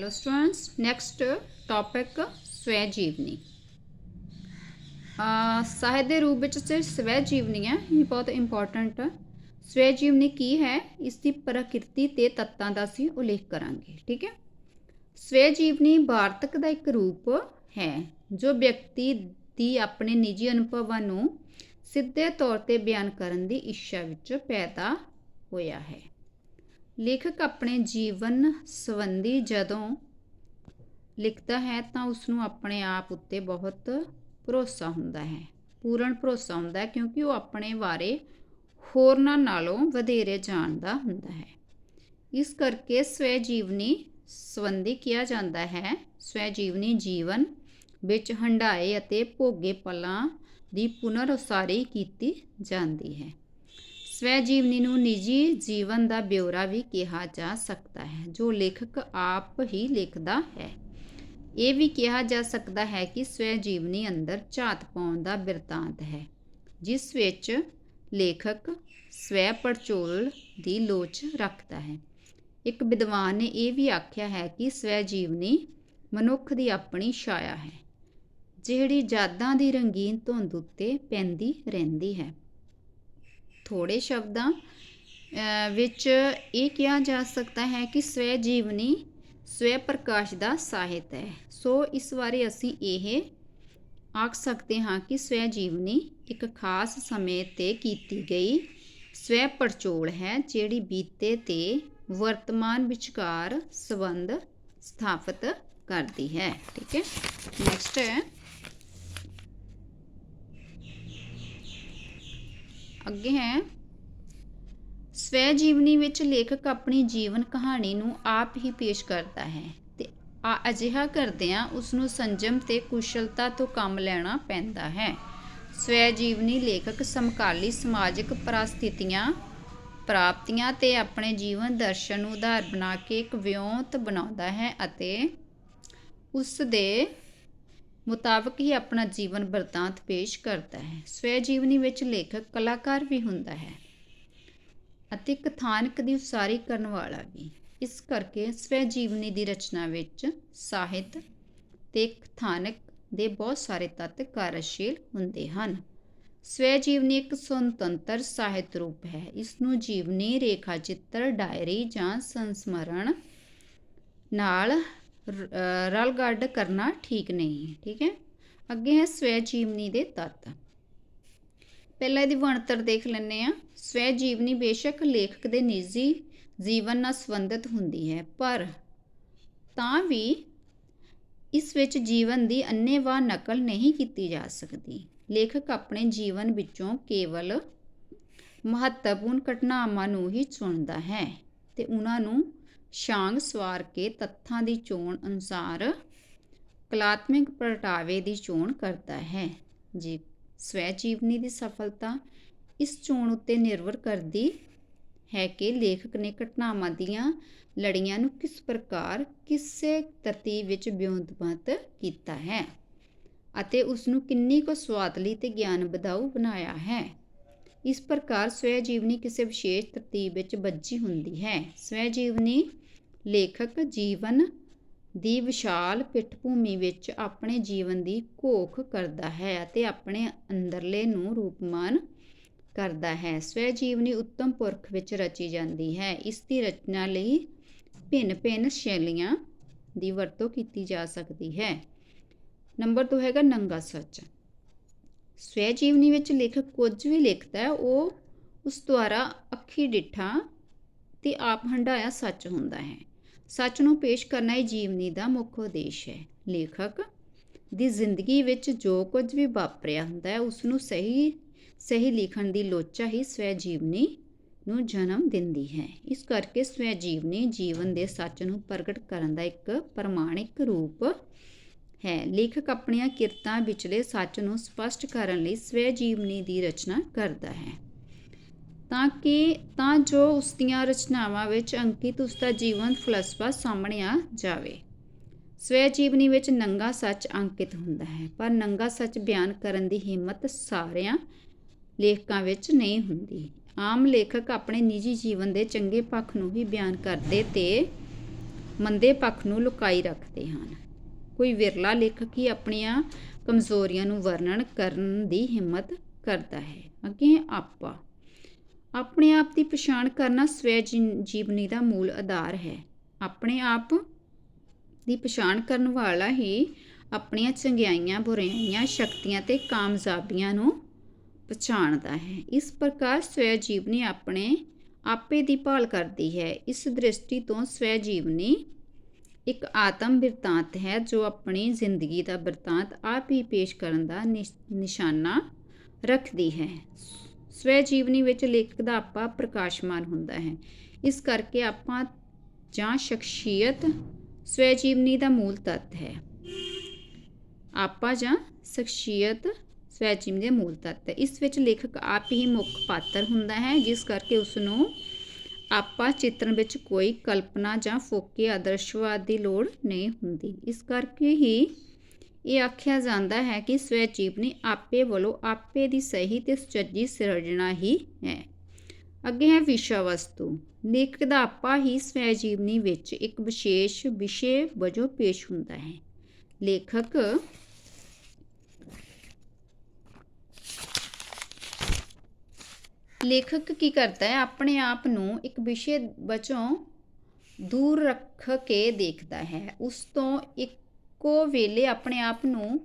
Hello students next topic ਸਵੈ ਜੀਵਨੀ ਅ ਸਾਹਿਤ ਦੇ ਰੂਪ ਵਿੱਚ ਤੇ ਸਵੈ ਜੀਵਨੀ ਹੈ, ਇਹ ਬਹੁਤ ਇੰਪੋਰਟੈਂਟ ਸਵੈ ਜੀਵਨੀ ਕੀ ਹੈ? ਇਸ ਦੀ ਪ੍ਰਕਿਰਤੀ ਤੇ ਤੱਤਾਂ ਦਾ ਅਸੀਂ ਉਲੇਖ ਕਰਾਂਗੇ, ਠੀਕ ਹੈ? ਸਵੈ ਜੀਵਨੀ ਵਾਰਤਕ ਦਾ ਇੱਕ ਰੂਪ ਹੈ, ਜੋ ਵਿਅਕਤੀ ਦੀ ਆਪਣੇ ਨਿੱਜੀ ਅਨੁਭਵਾਂ ਨੂੰ ਸਿੱਧੇ ਤੌਰ ਤੇ ਬਿਆਨ ਕਰਨ ਦੀ ਇੱਛਾ ਵਿੱਚ ਪੈਦਾ ਹੋਇਆ ਹੈ। ਲੇਖਕ ਆਪਣੇ ਜੀਵਨ ਸੰਬੰਧੀ ਜਦੋਂ ਲਿਖਦਾ ਹੈ ਤਾਂ ਉਸ ਨੂੰ ਆਪਣੇ ਆਪ ਉੱਤੇ ਬਹੁਤ ਭਰੋਸਾ ਹੁੰਦਾ ਹੈ, ਪੂਰਨ ਭਰੋਸਾ ਹੁੰਦਾ ਹੈ ਕਿਉਂਕਿ ਉਹ ਆਪਣੇ ਬਾਰੇ ਹੋਰਨਾਂ ਨਾਲੋਂ ਵਧੇਰੇ ਜਾਣਦਾ ਹੁੰਦਾ ਹੈ। ਇਸ ਕਰਕੇ ਸਵੈ ਜੀਵਨੀ ਸੰਬੰਧੀ ਕਿਹਾ ਜਾਂਦਾ ਹੈ ਸਵੈ ਜੀਵਨੀ ਜੀਵਨ ਵਿੱਚ ਹੰਡਾਏ ਅਤੇ ਭੋਗੇ ਪਲਾਂ ਦੀ ਪੁਨਰ ਉਸਾਰੀ ਕੀਤੀ ਜਾਂਦੀ ਹੈ। ਸਵੈ ਜੀਵਨੀ ਨੂੰ ਨਿੱਜੀ ਜੀਵਨ ਦਾ ਬਿਉਰਾ ਵੀ ਕਿਹਾ ਜਾ ਸਕਦਾ ਹੈ, ਜੋ ਲੇਖਕ ਆਪ ਹੀ ਲਿਖਦਾ ਹੈ। ਇਹ ਵੀ ਕਿਹਾ ਜਾ ਸਕਦਾ ਹੈ ਕਿ ਸਵੈ ਜੀਵਨੀ ਅੰਦਰ ਝਾਤ ਪਾਉਣ ਦਾ ਬਿਰਤਾਂਤ ਹੈ, ਜਿਸ ਵਿੱਚ ਲੇਖਕ ਸਵੈ ਪੜਚੋਲ ਦੀ ਲੋਚ ਰੱਖਦਾ ਹੈ। ਇੱਕ ਵਿਦਵਾਨ ਨੇ ਇਹ ਵੀ ਆਖਿਆ ਹੈ ਕਿ ਸਵੈ ਜੀਵਨੀ ਮਨੁੱਖ ਦੀ ਆਪਣੀ ਛਾਇਆ ਹੈ, ਜਿਹੜੀ ਯਾਦਾਂ ਦੀ ਰੰਗੀਨ ਧੁੰਦ ਉੱਤੇ ਪੈਂਦੀ ਰਹਿੰਦੀ ਹੈ। ਥੋੜੇ ਸ਼ਬਦਾਂ ਵਿੱਚ ਇਹ ਕਿਹਾ ਜਾ ਸਕਦਾ ਹੈ ਕਿ ਸਵੈ ਜੀਵਨੀ ਸਵੈ ਪ੍ਰਕਾਸ਼ ਦਾ ਸਾਹਿਤ ਹੈ। ਸੋ ਇਸ ਬਾਰੇ ਅਸੀਂ ਇਹ ਆਖ ਸਕਦੇ ਹਾਂ ਕਿ ਸਵੈ ਜੀਵਨੀ ਇੱਕ ਖਾਸ ਸਮੇਂ ਤੇ ਕੀਤੀ ਗਈ ਸਵੈ ਪੜਚੋਲ ਹੈ, ਜਿਹੜੀ ਬੀਤੇ ਤੇ ਵਰਤਮਾਨ ਵਿਚਕਾਰ ਸੰਬੰਧ ਸਥਾਪਿਤ ਕਰਦੀ ਹੈ। ਠੀਕ ਹੈ। ਨੈਕਸਟ ਹੈ। ਅੱਗੇ ਹੈ। ਸਵੈ ਜੀਵਨੀ ਵਿੱਚ ਲੇਖਕ ਆਪਣੀ ਜੀਵਨ ਕਹਾਣੀ ਨੂੰ ਆਪ ਹੀ ਪੇਸ਼ ਕਰਦਾ ਹੈ ਤੇ ਅਜਿਹਾ ਕਰਦਿਆਂ ਉਸ ਨੂੰ ਸੰਜਮ ਤੇ ਕੁਸ਼ਲਤਾ ਤੋਂ ਕੰਮ ਲੈਣਾ ਪੈਂਦਾ ਹੈ। ਸਵੈ ਜੀਵਨੀ ਲੇਖਕ ਸਮਕਾਲੀ ਸਮਾਜਿਕ ਪਰਿਸਥਿਤੀਆਂ, ਪ੍ਰਾਪਤੀਆਂ ਤੇ ਆਪਣੇ ਜੀਵਨ ਦਰਸ਼ਨ ਨੂੰ ਆਧਾਰ ਬਣਾ ਕੇ ਇੱਕ ਵਿਉਂਤ ਬਣਾਉਂਦਾ ਹੈ ਅਤੇ ਉਸ ਦੇ ਮੁਤਾਬਕ ਹੀ ਆਪਣਾ ਜੀਵਨ ਵਰਤਾਂਤ ਪੇਸ਼ ਕਰਦਾ ਹੈ। ਸਵੈ ਜੀਵਨੀ ਵਿੱਚ ਲੇਖਕ ਕਲਾਕਾਰ ਵੀ ਹੁੰਦਾ ਹੈ ਅਤੇ ਕਥਾਨਕ ਦੀ ਉਸਾਰੀ ਕਰਨ ਵਾਲਾ ਵੀ। ਇਸ ਕਰਕੇ ਸਵੈ ਜੀਵਨੀ ਦੀ ਰਚਨਾ ਵਿੱਚ ਸਾਹਿਤ ਤੇ ਕਥਾਨਕ ਦੇ ਬਹੁਤ ਸਾਰੇ ਤੱਤ ਕਾਰਜਸ਼ੀਲ ਹੁੰਦੇ ਹਨ। ਸਵੈ ਜੀਵਨੀ ਇੱਕ ਸੁਤੰਤਰ ਸਾਹਿਤ ਰੂਪ ਹੈ। ਇਸ ਨੂੰ ਜੀਵਨੀ ਰੇਖਾ ਚਿੱਤਰ ਡਾਇਰੀ ਜਾਂ ਸੰਸਮਰਣ ਨਾਲ ਰਲ ਗੱਡ ਕਰਨਾ ਠੀਕ ਨਹੀਂ ਹੈ ਠੀਕ ਹੈ? ਅੱਗੇ ਹੈ ਸਵੈ ਜੀਵਨੀ ਦੇ ਤੱਤ। ਪਹਿਲਾਂ ਇਹਦੀ ਬਣਤਰ ਦੇਖ ਲੈਂਦੇ ਆ ਸਵੈ ਜੀਵਨੀ ਬੇਸ਼ੱਕ ਲੇਖਕ ਦੇ ਨਿੱਜੀ ਜੀਵਨ ਨਾਲ ਸੰਬੰਧਿਤ ਹੁੰਦੀ ਹੈ, ਪਰ ਤਾਂ ਵੀ ਇਸ ਵਿੱਚ ਜੀਵਨ ਦੀ ਅੰਨ੍ਹੇਵਾਹ ਨਕਲ ਨਹੀਂ ਕੀਤੀ ਜਾ ਸਕਦੀ। ਲੇਖਕ ਆਪਣੇ ਜੀਵਨ ਵਿੱਚੋਂ ਕੇਵਲ ਮਹੱਤਵਪੂਰਨ ਘਟਨਾਵਾਂ ਨੂੰ ਹੀ ਚੁਣਦਾ ਹੈ ਤੇ ਉਹਨਾਂ ਨੂੰ ਸ਼ਾਂਗ ਸਵਾਰ ਕੇ ਤੱਥਾਂ ਦੀ ਚੋਣ ਅਨੁਸਾਰ ਕਲਾਤਮਿਕ ਪ੍ਰਗਟਾਵੇ ਦੀ ਚੋਣ ਕਰਦਾ ਹੈ। ਜੀ ਸਵੈ ਜੀਵਨੀ ਦੀ ਸਫਲਤਾ ਇਸ ਚੋਣ ਉੱਤੇ ਨਿਰਭਰ ਕਰਦੀ ਹੈ ਕਿ ਲੇਖਕ ਨੇ ਘਟਨਾਵਾਂ ਦੀਆਂ ਲੜੀਆਂ ਨੂੰ ਕਿਸ ਪ੍ਰਕਾਰ ਕਿਸੇ ਤਰਤੀਬ ਵਿੱਚ ਬਿਉਂਤਬੰਦ ਕੀਤਾ ਹੈ ਅਤੇ ਉਸ ਨੂੰ ਕਿੰਨੀ ਕੁ ਸਵਾਦਲੀ ਤੇ ਗਿਆਨ ਵਧਾਊ ਬਣਾਇਆ ਹੈ। ਇਸ ਪ੍ਰਕਾਰ ਸਵੈ ਜੀਵਨੀ ਕਿਸੇ ਵਿਸ਼ੇਸ਼ ਤਰਤੀਬ ਵਿੱਚ ਬੱਝੀ ਹੁੰਦੀ ਹੈ। ਸਵੈ ਜੀਵਨੀ ਲੇਖਕ ਜੀਵਨ ਦੀ ਵਿਸ਼ਾਲ ਪਿੱਠਭੂਮੀ ਵਿੱਚ ਆਪਣੇ ਜੀਵਨ ਦੀ ਘੋਖ ਕਰਦਾ ਹੈ ਅਤੇ ਆਪਣੇ ਅੰਦਰਲੇ ਨੂੰ ਰੂਪਮਾਨ ਕਰਦਾ ਹੈ। ਸਵੈ ਜੀਵਨੀ ਉੱਤਮ ਪੁਰਖ ਵਿੱਚ ਰਚੀ ਜਾਂਦੀ ਹੈ। ਇਸ ਦੀ ਰਚਨਾ ਲਈ ਭਿੰਨ-ਭਿੰਨ ਸ਼ੈਲੀਆਂ ਦੀ ਵਰਤੋਂ ਕੀਤੀ ਜਾ ਸਕਦੀ ਹੈ। ਨੰਬਰ 2 ਹੈਗਾ ਨੰਗਾ ਸੱਚ। ਸਵੈ ਜੀਵਨੀ ਵਿੱਚ ਲੇਖਕ ਕੁਝ ਵੀ ਲਿਖਦਾ ਹੈ, ਉਹ ਉਸ ਦੁਆਰਾ ਅੱਖੀ ਡਿੱਠਾ ਤੇ ਆਪ ਹੰਡਾਇਆ ਸੱਚ ਹੁੰਦਾ ਹੈ। ਸੱਚ ਨੂੰ ਪੇਸ਼ ਕਰਨਾ ਹੀ ਜੀਵਨੀ ਦਾ ਮੁੱਖ ਉਦੇਸ਼ ਹੈ। ਲੇਖਕ ਦੀ ਜ਼ਿੰਦਗੀ ਵਿੱਚ ਜੋ ਕੁਝ ਵੀ ਵਾਪਰਿਆ ਹੁੰਦਾ ਹੈ ਉਸ ਨੂੰ ਸਹੀ ਸਹੀ ਲਿਖਣ ਦੀ ਲੋਚਾ ਹੀ ਸਵੈ ਜੀਵਨੀ ਨੂੰ ਜਨਮ ਦਿੰਦੀ ਹੈ। ਇਸ ਕਰਕੇ ਸਵੈ ਜੀਵਨੀ ਜੀਵਨ ਦੇ ਸੱਚ ਨੂੰ ਪ੍ਰਗਟ ਕਰਨ ਦਾ ਇੱਕ ਪ੍ਰਮਾਣਿਕ ਰੂਪ ਹੈ। ਲੇਖਕ ਆਪਣੀਆਂ ਕਿਰਤਾਂ ਵਿਚਲੇ ਸੱਚ ਨੂੰ ਸਪਸ਼ਟ ਕਰਨ ਲਈ ਸਵੈ ਜੀਵਨੀ ਦੀ ਰਚਨਾ ਕਰਦਾ ਹੈ। ਤਾਂ ਕਿ, ਤਾਂ ਜੋ ਉਸ ਦੀਆਂ ਰਚਨਾਵਾਂ ਵਿੱਚ ਅੰਕਿਤ ਉਸ ਦਾ ਜੀਵਨ ਫਲਸਫਾ ਸਾਹਮਣੇ ਆ ਜਾਵੇ। ਸਵੈ ਜੀਵਨੀ ਵਿੱਚ ਨੰਗਾ ਸੱਚ ਅੰਕਿਤ ਹੁੰਦਾ ਹੈ, ਪਰ ਨੰਗਾ ਸੱਚ ਬਿਆਨ ਕਰਨ ਦੀ ਹਿੰਮਤ ਸਾਰਿਆਂ ਲੇਖਕਾਂ ਵਿੱਚ ਨਹੀਂ ਹੁੰਦੀ। ਆਮ ਲੇਖਕ ਆਪਣੇ ਨਿੱਜੀ ਜੀਵਨ ਦੇ ਚੰਗੇ ਪੱਖ ਨੂੰ ਹੀ ਬਿਆਨ ਕਰਦੇ ਤੇ ਮੰਦੇ ਪੱਖ ਨੂੰ ਲੁਕਾਈ ਰੱਖਦੇ ਹਨ। ਕੋਈ ਵਿਰਲਾ ਲੇਖਕ ਹੀ ਆਪਣੀਆਂ ਕਮਜ਼ੋਰੀਆਂ ਨੂੰ ਵਰਣਨ ਕਰਨ ਦੀ ਹਿੰਮਤ ਕਰਦਾ ਹੈ। ਅੱਗੇ ਹੈ ਆਪਾ ਆਪਣੇ ਆਪ ਦੀ ਪਛਾਣ ਕਰਨਾ ਸਵੈ ਜੀ- ਜੀਵਨੀ ਦਾ ਮੂਲ ਆਧਾਰ ਹੈ। ਆਪਣੇ ਆਪ ਦੀ ਪਛਾਣ ਕਰਨ ਵਾਲਾ ਹੀ ਆਪਣੀਆਂ ਚੰਗਿਆਈਆਂ ਬੁਰਾਈਆਂ ਸ਼ਕਤੀਆਂ ਤੇ ਕਾਮਯਾਬੀਆਂ ਨੂੰ ਪਛਾਣਦਾ ਹੈ। ਇਸ ਪ੍ਰਕਾਰ ਸਵੈ ਜੀਵਨੀ ਆਪਣੇ ਆਪੇ ਦੀ ਭਾਲ ਕਰਦੀ ਹੈ। ਇਸ ਦ੍ਰਿਸ਼ਟੀ ਤੋਂ ਸਵੈ ਜੀਵਨੀ ਇੱਕ ਆਤਮ ਬਿਰਤਾਂਤ ਹੈ, ਜੋ ਆਪਣੀ ਜ਼ਿੰਦਗੀ ਦਾ ਬਿਰਤਾਂਤ ਆਪ ਹੀ ਪੇਸ਼ ਕਰਨ ਦਾ ਨਿਸ਼- ਨਿਸ਼ਾਨਾ ਰੱਖਦੀ ਹੈ। ਸਵੈ ਜੀਵਨੀ ਵਿੱਚ ਲੇਖਕ ਦਾ ਆਪਾ ਪ੍ਰਕਾਸ਼ਮਾਨ ਹੁੰਦਾ ਹੈ। ਇਸ ਕਰਕੇ ਆਪਾਂ ਜਾਂ ਸ਼ਖਸੀਅਤ ਸਵੈ ਜੀਵਨੀ ਦਾ ਮੂਲ ਤੱਤ ਹੈ। ਆਪਾ ਜਾਂ ਸ਼ਖਸੀਅਤ ਸਵੈ ਜੀਵਨੀ ਦੇ ਮੂਲ ਤੱਤ ਹੈ। ਇਸ ਵਿੱਚ ਲੇਖਕ ਆਪ ਹੀ ਮੁੱਖ ਪਾਤਰ ਹੁੰਦਾ ਹੈ, ਜਿਸ ਕਰਕੇ ਉਸ ਨੂੰ ਆਪਾ ਚਿੱਤਰਨ ਵਿੱਚ ਕੋਈ ਕਲਪਨਾ ਜਾਂ ਫੋਕੇ ਆਦਰਸ਼ਵਾਦ ਦੀ ਲੋੜ ਨਹੀਂ ਹੁੰਦੀ। ਇਸ ਕਰਕੇ ਹੀ ਇਹ ਆਖਿਆ ਜਾਂਦਾ ਹੈ ਕਿ ਸਵੈ ਜੀਵਨੀ ਆਪੇ ਵੱਲੋਂ ਆਪੇ ਦੀ ਸਹੀ ਤੇ ਸੁਚੱਜੀ ਸਿਰਜਣਾ ਹੀ ਹੈ। ਅੱਗੇ ਹੈ ਵਿਸ਼ਾ ਵਸਤੂ ਲੇਖਕ ਦਾ ਆਪਾ ਹੀ ਸਵੈ ਜੀਵਨੀ ਵਿੱਚ ਇੱਕ ਵਿਸ਼ੇਸ਼ ਵਿਸ਼ੇ ਵਜੋਂ ਪੇਸ਼ ਹੁੰਦਾ ਹੈ। ਲੇਖਕ ਲੇਖਕ ਕੀ ਕਰਦਾ ਹੈ? ਆਪਣੇ ਆਪ ਨੂੰ ਇੱਕ ਵਿਸ਼ੇ ਵਜੋਂ ਦੂਰ ਰੱਖ ਕੇ ਦੇਖਦਾ ਹੈ। ਉਸ ਤੋਂ ਇੱਕ ਕੋ ਵੇਲੇ ਆਪਣੇ ਆਪ ਨੂੰ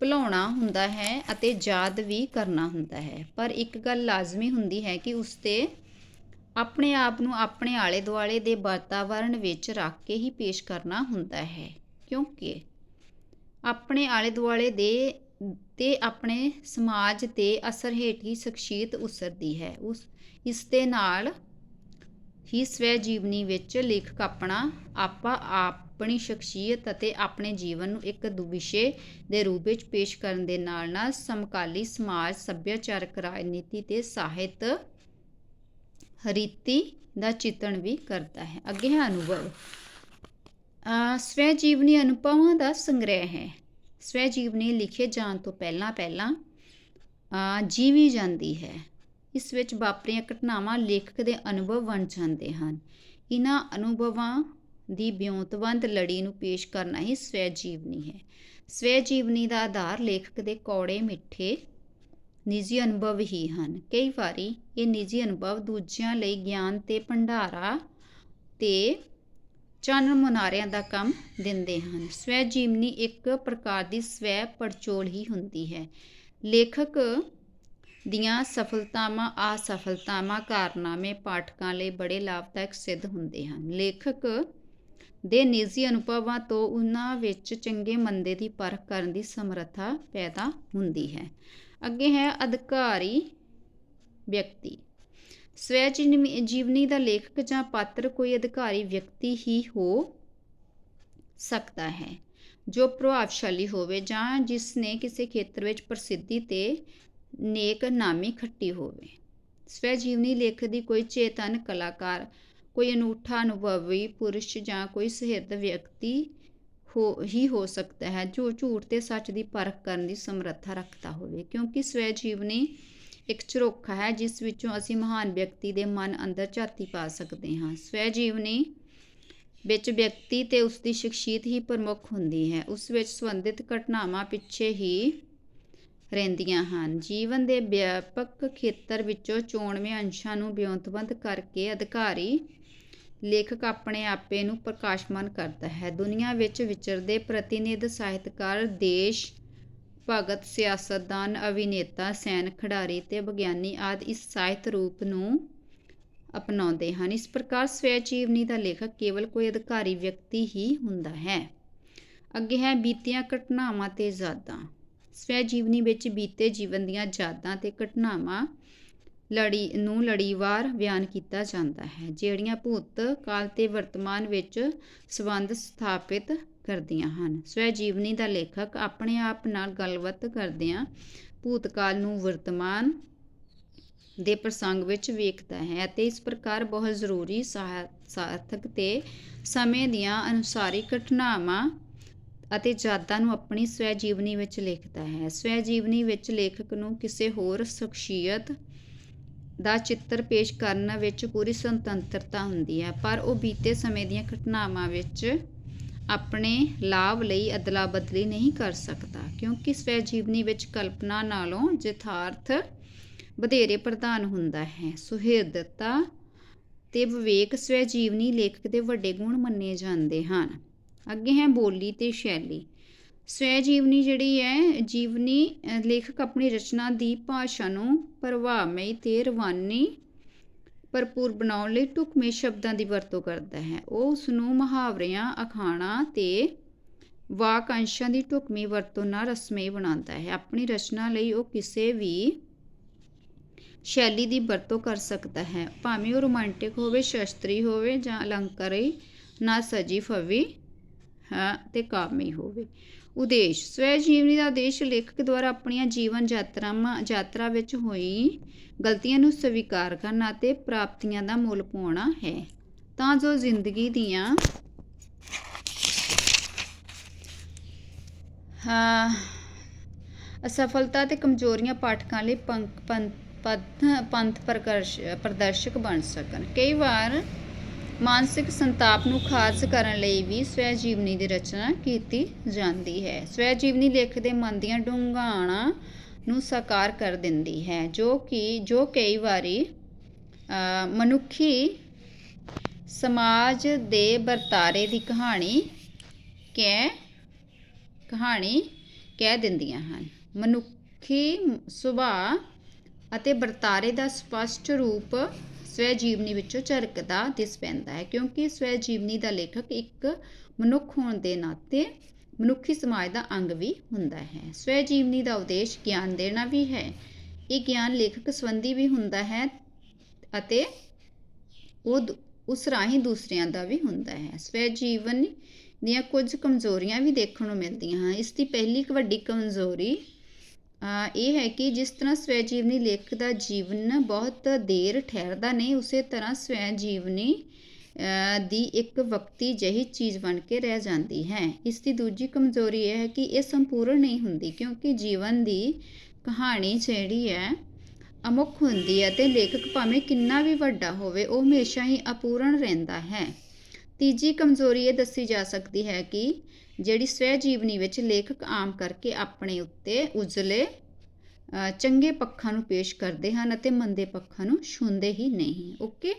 ਭੁਲਾਉਣਾ ਹੁੰਦਾ ਹੈ ਅਤੇ ਯਾਦ ਵੀ ਕਰਨਾ ਹੁੰਦਾ ਹੈ। ਪਰ ਇੱਕ ਗੱਲ ਲਾਜ਼ਮੀ ਹੁੰਦੀ ਹੈ ਕਿ ਉਸ ਤੇ ਆਪਣੇ ਆਪ ਨੂੰ ਆਪਣੇ ਆਲੇ ਦੁਆਲੇ ਦੇ ਵਾਤਾਵਰਣ ਵਿੱਚ ਰੱਖ ਕੇ ਹੀ ਪੇਸ਼ ਕਰਨਾ ਹੁੰਦਾ ਹੈ। ਕਿਉਂਕਿ ਆਪਣੇ ਆਲੇ ਦੁਆਲੇ ਦੇ, ਤੇ ਆਪਣੇ ਸਮਾਜ ਤੇ ਅਸਰ ਹੇਠ ਹੀ ਸ਼ਖਸੀਅਤ ਉਸਰਦੀ ਹੈ। ਉਸ, ਇਸ ਦੇ ਨਾਲ ਹੀ ਸਵੈ ਜੀਵਨੀ ਵਿੱਚ ਲੇਖਕ ਆਪਣਾ ਆਪਾ ਆਪ ਆਪਣੀ ਸ਼ਖਸੀਅਤ ਅਤੇ ਆਪਣੇ ਜੀਵਨ ਨੂੰ ਇੱਕ ਦੂ ਵਿਸ਼ੇ ਦੇ ਰੂਪ ਵਿੱਚ ਪੇਸ਼ ਕਰਨ ਦੇ ਨਾਲ ਨਾਲ ਸਮਕਾਲੀ ਸਮਾਜ, ਸੱਭਿਆਚਾਰਕ ਰਾਜਨੀਤੀ ਤੇ ਸਾਹਿਤ ਰੀਤੀ ਦਾ ਚਿੱਤਰਣ ਵੀ ਕਰਦਾ ਹੈ। ਅੱਗੇ ਹੈ ਅਨੁਭਵ। ਅਹ ਸਵੈ ਜੀਵਨੀ ਅਨੁਭਵਾਂ ਦਾ ਸੰਗ੍ਰਹਿ ਹੈ। ਸਵੈ ਜੀਵਨੀ ਲਿਖੇ ਜਾਣ ਤੋਂ ਪਹਿਲਾਂ ਪਹਿਲਾਂ, ਅਹ ਜੀਵੀ ਜਾਂਦੀ ਹੈ। ਇਸ ਵਿੱਚ ਵਾਪਰੀਆਂ ਘਟਨਾਵਾਂ ਲੇਖਕ ਦੇ ਅਨੁਭਵ ਬਣ ਜਾਂਦੇ ਹਨ। ਇਹਨਾਂ ਅਨੁਭਵਾਂ ਦੀ ਬਿਉਂਤਬੰਦ ਲੜੀ ਨੂੰ ਪੇਸ਼ ਕਰਨਾ ਹੀ ਸਵੈ ਜੀਵਨੀ ਹੈ। ਸਵੈ ਜੀਵਨੀ ਦਾ ਆਧਾਰ ਲੇਖਕ ਦੇ ਕੌੜੇ ਮਿੱਠੇ, ਨਿੱਜੀ ਅਨੁਭਵ ਹੀ ਹਨ। ਕਈ ਵਾਰੀ ਇਹ ਨਿੱਜੀ ਅਨੁਭਵ ਦੂਜਿਆਂ ਲਈ ਗਿਆਨ ਤੇ ਭੰਡਾਰਾ ਤੇ ਚਾਨਣ ਮੁਨਾਰਿਆਂ ਦਾ ਕੰਮ ਦਿੰਦੇ ਹਨ। ਸਵੈ ਜੀਵਨੀ ਇੱਕ ਪ੍ਰਕਾਰ ਦੀ ਸਵੈ ਪੜਚੋਲ ਹੀ ਹੁੰਦੀ ਹੈ। ਲੇਖਕ ਦੀਆਂ ਸਫਲਤਾਵਾਂ, ਅਸਫਲਤਾਵਾਂ ਕਾਰਨਾਮੇ ਪਾਠਕਾਂ ਲਈ ਬੜੇ ਲਾਭਦਾਇਕ ਸਿੱਧ ਹੁੰਦੇ ਹਨ। ਲੇਖਕ ਦੇ ਨਿੱਜੀ ਅਨੁਭਵਾਂ ਤੋਂ ਉਹਨਾਂ ਵਿੱਚ ਚੰਗੇ ਮੰਦੇ ਦੀ ਪਰਖ ਕਰਨ ਦੀ ਸਮਰੱਥਾ ਪੈਦਾ ਹੁੰਦੀ ਹੈ। ਅੱਗੇ ਹੈ ਅਧਿਕਾਰੀ ਵਿਅਕਤੀ। ਸਵੈ ਜੀਵਨੀ ਦਾ ਲੇਖਕ ਜਾਂ ਪਾਤਰ ਕੋਈ ਅਧਿਕਾਰੀ ਵਿਅਕਤੀ ਹੀ ਹੋ ਸਕਦਾ ਹੈ, ਜੋ ਪ੍ਰਭਾਵਸ਼ਾਲੀ ਹੋਵੇ ਜਾਂ ਜਿਸ ਨੇ ਕਿਸੇ ਖੇਤਰ ਵਿੱਚ ਪ੍ਰਸਿੱਧੀ ਤੇ ਨੇਕ ਨਾਮੀ ਖੱਟੀ ਹੋਵੇ। ਸਵੈ ਜੀਵਨੀ ਲੇਖਕ ਦੀ ਕੋਈ ਚੇਤਨ ਕਲਾਕਾਰ ਕੋਈ ਅਨੂਠਾ ਅਨੁਭਵੀ ਪੁਰਸ਼ ਜਾਂ ਕੋਈ ਸਹਿਰਦ ਵਿਅਕਤੀ ਹੋ ਹੀ ਹੋ ਸਕਦਾ ਹੈ, ਜੋ ਝੂਠ ਤੇ ਸੱਚ ਦੀ ਪਰਖ ਕਰਨ ਦੀ ਸਮਰੱਥਾ ਰੱਖਦਾ ਹੋਵੇ। ਕਿਉਂਕਿ ਸਵੈ ਜੀਵਨੀ ਇੱਕ ਝਰੋਖਾ ਹੈ, ਜਿਸ ਵਿੱਚੋਂ ਅਸੀਂ ਮਹਾਨ ਵਿਅਕਤੀ ਦੇ ਮਨ ਅੰਦਰ ਝਾਤੀ ਪਾ ਸਕਦੇ ਹਾਂ। ਸਵੈ ਜੀਵਨੀ ਵਿੱਚ ਵਿਅਕਤੀ ਤੇ ਉਸ ਦੀ ਸ਼ਖਸੀਅਤ ਹੀ ਪ੍ਰਮੁੱਖ ਹੁੰਦੀ ਹੈ। ਉਸ ਵਿੱਚ ਸੰਬੰਧਿਤ ਘਟਨਾਵਾਂ ਪਿੱਛੇ ਹੀ ਰਹਿੰਦੀਆਂ ਹਨ। ਜੀਵਨ ਦੇ ਵਿਆਪਕ ਖੇਤਰ ਵਿੱਚੋਂ ਚੋਣਵੇਂ ਅੰਸ਼ਾਂ ਨੂੰ ਬਿਉਂਤਬੰਦ ਕਰਕੇ ਅਧਿਕਾਰੀ ਲੇਖਕ ਆਪਣੇ ਆਪੇ ਨੂੰ ਪ੍ਰਕਾਸ਼ਮਾਨ ਕਰਦਾ ਹੈ। ਦੁਨੀਆ ਵਿੱਚ ਵਿਚਰਦੇ ਪ੍ਰਤੀਨਿਧ ਸਾਹਿਤਕਾਰ, ਦੇਸ਼ ਭਗਤ, ਸਿਆਸਤਦਾਨ, ਅਭਿਨੇਤਾ, ਸੈਨ, ਖਿਡਾਰੀ ਤੇ ਵਿਗਿਆਨੀ ਆਦਿ ਇਸ ਸਾਹਿਤ ਰੂਪ ਨੂੰ ਅਪਣਾਉਂਦੇ ਹਨ। ਇਸ ਪ੍ਰਕਾਰ ਸਵੈ ਜੀਵਨੀ ਦਾ ਲੇਖਕ ਕੇਵਲ ਕੋਈ ਅਧਿਕਾਰੀ ਵਿਅਕਤੀ ਹੀ ਹੁੰਦਾ ਹੈ। ਅੱਗੇ ਹੈ ਬੀਤੀਆਂ ਘਟਨਾਵਾਂ ਤੇ ਯਾਦਾਂ। ਸਵੈ ਜੀਵਨੀ ਵਿੱਚ ਬੀਤੇ ਜੀਵਨ ਦੀਆਂ ਯਾਦਾਂ ਤੇ ਘਟਨਾਵਾਂ ਲੜੀ, ਨੂੰ ਲੜੀਵਾਰ ਬਿਆਨ ਕੀਤਾ ਜਾਂਦਾ ਹੈ, ਜਿਹੜੀਆਂ ਭੂਤ ਕਾਲ ਤੇ ਵਰਤਮਾਨ ਵਿੱਚ ਸੰਬੰਧ ਸਥਾਪਿਤ ਕਰਦੀਆਂ ਹਨ। ਸਵੈ ਜੀਵਨੀ ਦਾ ਲੇਖਕ ਆਪਣੇ ਆਪ ਨਾਲ ਗੱਲਬਾਤ ਕਰਦਿਆਂ ਭੂਤਕਾਲ ਨੂੰ ਵਰਤਮਾਨ ਦੇ ਪ੍ਰਸੰਗ ਵਿੱਚ ਵੇਖਦਾ ਹੈ ਅਤੇ ਇਸ ਪ੍ਰਕਾਰ ਬਹੁਤ ਜ਼ਰੂਰੀ ਸਾਹ- ਸਾਰਥਕ ਤੇ ਸਮੇਂ ਦੀਆਂ ਅਨੁਸਾਰੀ ਘਟਨਾਵਾਂ ਅਤੇ ਯਾਦਾਂ ਨੂੰ ਆਪਣੀ ਸਵੈ ਜੀਵਨੀ ਵਿੱਚ ਲਿਖਦਾ ਹੈ। ਸਵੈ ਜੀਵਨੀ ਵਿੱਚ ਲੇਖਕ ਨੂੰ ਕਿਸੇ ਹੋਰ ਸ਼ਖਸੀਅਤ ਦਾ ਚਿੱਤਰ ਪੇਸ਼ ਕਰਨ ਵਿੱਚ ਪੂਰੀ ਸੁਤੰਤਰਤਾ ਹੁੰਦੀ ਹੈ, ਪਰ ਉਹ ਬੀਤੇ ਸਮੇਂ ਦੀਆਂ ਘਟਨਾਵਾਂ ਵਿੱਚ ਆਪਣੇ ਲਾਭ ਲਈ ਅਦਲਾ ਬਦਲੀ ਨਹੀਂ ਕਰ ਸਕਦਾ, ਕਿਉਂਕਿ ਸਵੈ ਜੀਵਨੀ ਵਿੱਚ ਕਲਪਨਾ ਨਾਲੋਂ ਯਥਾਰਥ ਵਧੇਰੇ ਪ੍ਰਧਾਨ ਹੁੰਦਾ ਹੈ। ਸੁਹਿਰਦਤਾ ਤੇ ਵਿਵੇਕ ਸਵੈ ਜੀਵਨੀ ਲੇਖਕ ਦੇ ਵੱਡੇ ਗੁਣ ਮੰਨੇ ਜਾਂਦੇ ਹਨ। ਅੱਗੇ ਹੈ ਬੋਲੀ ਤੇ ਸ਼ੈਲੀ। ਸਵੈ ਜੀਵਨੀ ਜਿਹੜੀ ਹੈ, ਜੀਵਨੀ ਲੇਖਕ ਆਪਣੀ ਰਚਨਾ ਦੀ ਭਾਸ਼ਾ ਨੂੰ ਪ੍ਰਭਾਵਮਈ ਤੇ ਰਵਾਨੀ, ਭਰਪੂਰ ਬਣਾਉਣ ਲਈ ਢੁਕਵੇਂ ਸ਼ਬਦਾਂ ਦੀ ਵਰਤੋਂ ਕਰਦਾ ਹੈ। ਉਹ ਉਸ ਨੂੰ ਮੁਹਾਵਰਿਆਂ, ਅਖਾਣਾਂ ਤੇ ਵਾਕ ਅੰਸ਼ਾਂ ਦੀ ਢੁਕਵੀਂ ਵਰਤੋਂ ਨਾਲ ਰਸਮਈ ਬਣਾਉਂਦਾ ਹੈ। ਆਪਣੀ ਰਚਨਾ ਲਈ ਉਹ ਕਿਸੇ ਵੀ ਸ਼ੈਲੀ ਦੀ ਵਰਤੋਂ ਕਰ ਸਕਦਾ ਹੈ। ਭਾਵੇਂ ਉਹ ਰੋਮਾਂਟਿਕ ਹੋਵੇ, ਸ਼ਾਸਤਰੀ ਹੋਵੇ ਜਾਂ ਅਲੰਕਾਰੀ ਨਾ ਸਜੀ ਫਵੀ ਹਾਂ ਤੇ ਕਾਮੀ ਹੋਵੇ। ਉਦੇਸ਼ ਸਵੈ ਜੀਵਨੀ ਦਾ ਉਦੇਸ਼ ਲੇਖਕ ਦੁਆਰਾ ਆਪਣੀਆਂ ਜੀਵਨ ਯਾਤਰਾਵਾਂ, ਯਾਤਰਾ ਵਿੱਚ ਹੋਈ ਗਲਤੀਆਂ ਨੂੰ ਸਵੀਕਾਰ ਕਰਨਾ ਅਤੇ ਪ੍ਰਾਪਤੀਆਂ ਦਾ ਮੁੱਲ ਪਾਉਣਾ ਹੈ। ਤਾਂ ਜੋ ਜ਼ਿੰਦਗੀ ਦੀਆਂ ਹਾਂ ਅਸਫਲਤਾ ਤੇ ਕਮਜ਼ੋਰੀਆਂ ਪਾਠਕਾਂ ਲਈ ਪੰਥ ਪੰਥ ਪ੍ਰਕਰਸ਼, ਪ੍ਰਦਰਸ਼ਕ ਬਣ ਸਕਣ। ਕਈ ਵਾਰ ਮਾਨਸਿਕ ਸੰਤਾਪ ਨੂੰ ਖਾਰਜ ਕਰਨ ਲਈ ਵੀ ਸਵੈ ਜੀਵਨੀ ਦੀ ਰਚਨਾ ਕੀਤੀ ਜਾਂਦੀ ਹੈ। ਸਵੈ ਜੀਵਨੀ ਲੇਖ ਦੇ ਮਨ ਦੀਆਂ ਡੂੰਘਾਣਾਂ ਨੂੰ ਸਾਕਾਰ ਕਰ ਦਿੰਦੀ ਹੈ, ਜੋ ਕਿ, ਜੋ ਕਈ ਵਾਰੀ ਮਨੁੱਖੀ ਸਮਾਜ ਦੇ ਵਰਤਾਰੇ ਦੀ ਕਹਾਣੀ ਕਹਿ ਕਹਾਣੀ ਕਹਿ ਦਿੰਦੀਆਂ ਹਨ। ਮਨੁੱਖੀ ਸੁਭਾਅ ਅਤੇ ਵਰਤਾਰੇ ਦਾ ਸਪਸ਼ਟ ਰੂਪ ਸਵੈ ਜੀਵਨੀ ਵਿੱਚੋਂ ਝਲਕਦਾ ਦਿਸ ਪੈਂਦਾ ਹੈ, ਕਿਉਂਕਿ ਸਵੈ ਜੀਵਨੀ ਦਾ ਲੇਖਕ ਇੱਕ ਮਨੁੱਖ ਹੋਣ ਦੇ ਨਾਤੇ ਮਨੁੱਖੀ ਸਮਾਜ ਦਾ ਅੰਗ ਵੀ ਹੁੰਦਾ ਹੈ। ਸਵੈ ਜੀਵਨੀ ਦਾ ਉਦੇਸ਼ ਗਿਆਨ ਦੇਣਾ ਵੀ ਹੈ। ਇਹ ਗਿਆਨ ਲੇਖਕ ਸੰਬੰਧੀ ਵੀ ਹੁੰਦਾ ਹੈ ਅਤੇ ਉਹ ਦੂ- ਉਸ ਰਾਹੀਂ ਦੂਸਰਿਆਂ ਦਾ ਵੀ ਹੁੰਦਾ ਹੈ। ਸਵੈ ਜੀਵਨ ਦੀਆਂ ਕੁਝ ਕਮਜ਼ੋਰੀਆਂ ਵੀ ਦੇਖਣ ਨੂੰ ਮਿਲਦੀਆਂ ਹਨ। ਇਸ ਦੀ ਪਹਿਲੀ ਵੱਡੀ ਕਮਜ਼ੋਰੀ ਇਹ ਹੈ ਕਿ ਜਿਸ ਤਰ੍ਹਾਂ ਸਵੈ ਜੀਵਨੀ ਲੇਖਕ ਦਾ ਜੀਵਨ ਬਹੁਤ ਦੇਰ ਠਹਿਰਦਾ ਨਹੀਂ, ਉਸੇ ਤਰ੍ਹਾਂ ਸਵੈ ਜੀਵਨੀ ਦੀ ਇੱਕ ਵਕਤੀ ਜਿਹੀ ਚੀਜ਼ ਬਣ ਕੇ ਰਹਿ ਜਾਂਦੀ ਹੈ। ਇਸ ਦੀ ਦੂਜੀ ਕਮਜ਼ੋਰੀ ਇਹ ਹੈ ਕਿ ਇਹ ਸੰਪੂਰਨ ਨਹੀਂ ਹੁੰਦੀ, ਕਿਉਂਕਿ ਜੀਵਨ ਦੀ ਕਹਾਣੀ ਜਿਹੜੀ ਹੈ, ਅਮੁੱਖ ਹੁੰਦੀ ਹੈ ਤੇ ਲੇਖਕ ਭਾਵੇਂ ਕਿੰਨਾ ਵੀ ਵੱਡਾ ਹੋਵੇ, ਉਹ ਹਮੇਸ਼ਾ ਹੀ ਅਪੂਰਨ ਰਹਿੰਦਾ ਹੈ। ਤੀਜੀ ਕਮਜ਼ੋਰੀ ਇਹ ਦੱਸੀ ਜਾ ਸਕਦੀ ਹੈ ਕਿ ਜਿਹੜੀ ਸਵੈ ਜੀਵਨੀ ਵਿੱਚ ਲੇਖਕ ਆਮ ਕਰਕੇ ਆਪਣੇ ਉੱਤੇ ਉਜਲੇ ਚੰਗੇ ਪੱਖਾਂ ਨੂੰ ਪੇਸ਼ ਕਰਦੇ ਹਨ ਅਤੇ ਮੰਦੇ ਪੱਖਾਂ ਨੂੰ ਛੂੰਹਦੇ ਹੀ ਨਹੀਂ। ਓਕੇ